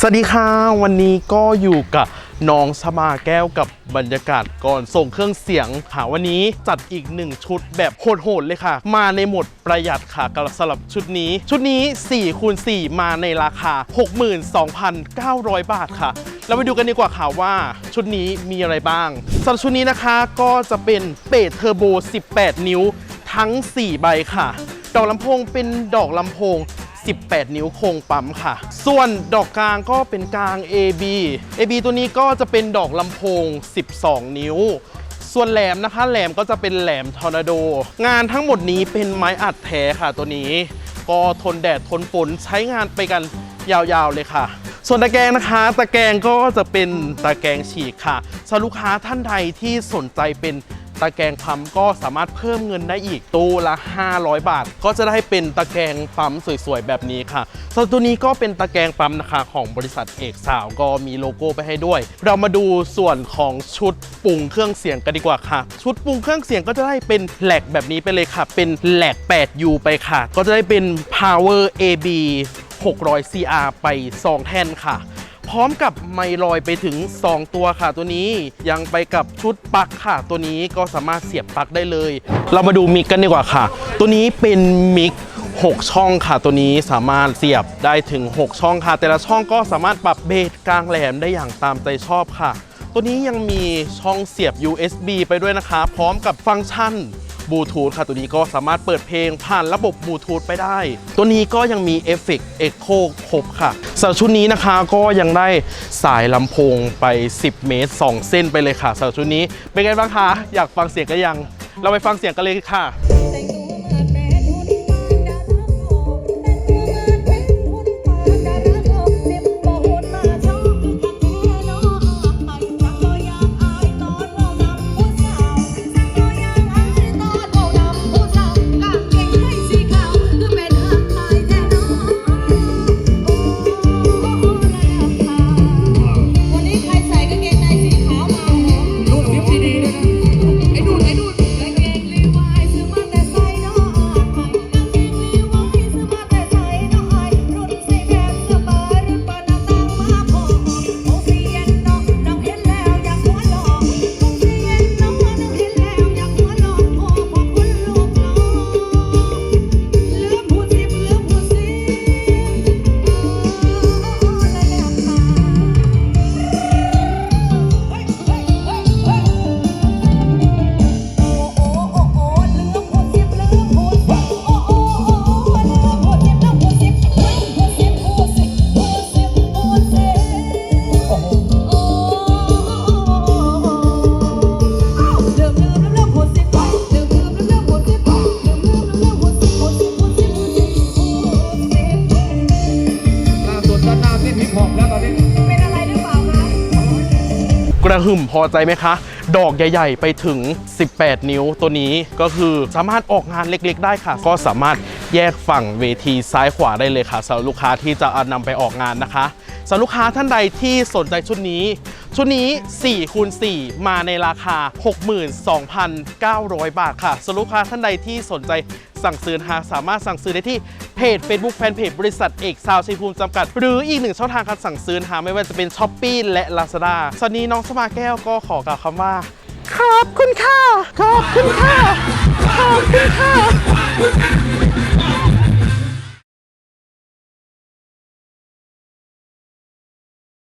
สวัสดีค่ะวันนี้ก็อยู่กับน้องสมาแก้วกับบรรยากาศก่อนส่งเครื่องเสียงค่ะวันนี้จัดอีกหนึ่งชุดแบบโหดๆเลยค่ะ มาในโหมดประหยัดค่ะกับสำหรับชุดนี้ ชุดนี้4คูณ4มาในราคา 62,900 บาทค่ะ เราไปดูกันดีกว่าค่ะว่าชุดนี้มีอะไรบ้างสำหรับชุดนี้นะคะก็จะเป็นเบสเทอร์โบ 18 นิ้วทั้ง 4 ใบค่ะ ดอกลำโพงเป็นดอกลำโพง 18 นิ้วโครงปั๊มค่ะ ส่วนดอกกลางก็เป็นกลาง AB AB ตัวนี้ก็จะเป็นดอกลำโพง 12 นิ้ว ส่วนแหลมนะคะ แหลมก็จะเป็นแหลมทอร์นาโด งานทั้งหมดนี้เป็นไม้อัดแท้ค่ะตัวนี้ ก็ทนแดดทนฝนใช้งานไปกันยาวๆเลยค่ะ ส่วนตะแกรงนะคะ ตะแกรงก็จะเป็นตะแกรงฉีกค่ะสำหรับลูกค้าท่านใดที่สนใจเป็น ตะแกรงปั๊มก็สามารถเพิ่มเงินได้อีกตู้ละ 500 บาท ก็จะได้เป็นตะแกรงปั๊มสวยๆ แบบนี้ค่ะส่วนตัวนี้ก็เป็นตะแกรงปั๊มนะคะของบริษัทเอกสาวก็มีโลโก้ไปให้ด้วย เรามาดูส่วนของชุดปรุงเครื่องเสียงกันดีกว่าค่ะ ชุดปรุงเครื่องเสียงก็จะได้เป็นแหลกแบบนี้ไปเลยค่ะ เป็นแหลก 8U ไปค่ะ ก็จะได้เป็น Power AB 600 CR ไป 2 แท่นค่ะ พร้อมกับไมลอยไปถึง 2 ตัวค่ะตัวนี้ ยังไปกับชุดปลั๊กค่ะ ตัวนี้ก็สามารถเสียบปลั๊กได้เลย เรามาดูมิกกันดีกว่าค่ะ ตัวนี้เป็นมิก6 ช่องค่ะ ตัวนี้สามารถเสียบได้ถึง 6 ช่องค่ะ แต่ละช่องก็สามารถปรับเบสกลางแหลมได้อย่างตามใจชอบค่ะ ตัวนี้ยังมีช่องเสียบ USB ไปด้วยนะคะ พร้อมกับฟังก์ชัน บลูทูธค่ะ ตัวนี้ก็สามารถเปิดเพลงผ่านระบบบลูทูธไปได้ ตัวนี้ก็ยังมีเอฟเฟกต์เอ็กโคครบค่ะสำหรับชุดนี้นะคะก็ยังได้สายลำโพงไป 10 เมตร 2 เส้นไปเลยค่ะสำหรับชุดนี้เป็นไงบ้างคะ อยากฟังเสียงกันยัง เราไปฟังเสียงกันเลยค่ะ กระหึ่มพอใจไหมคะ ดอกใหญ่ ๆ ไปถึง 18 นิ้วตัวนี้ก็คือสามารถออกงานเล็กๆ ได้ค่ะ ก็สามารถแยกฝั่งเวทีซ้ายขวาได้เลยค่ะสำหรับลูกค้าที่จะเอานำไปออกงานนะคะสำหรับลูกค้าท่านใดที่สนใจชุดนี้ ชุดนี้4คูณ4มาในราคา 62,900 บาทค่ะสรับลูกค้าท่านใดที่สนใจสั่งซื้อนะคะสามารถสั่งซื้อได้ที่เพจ Facebook Fanpage บริษัทเอกซาวชัยภูมิจำกัด หรืออีกหนึ่งช่องทางการสั่งซื้อนะคะไม่ว่าจะเป็น s h อ p e e และ Lazada สวัสดีน้องสมาแก้วก็ขอกล่าวคำว่า ขอบคุณค่ะ ขอบคุณค่ะ ขอบคุณค่ะ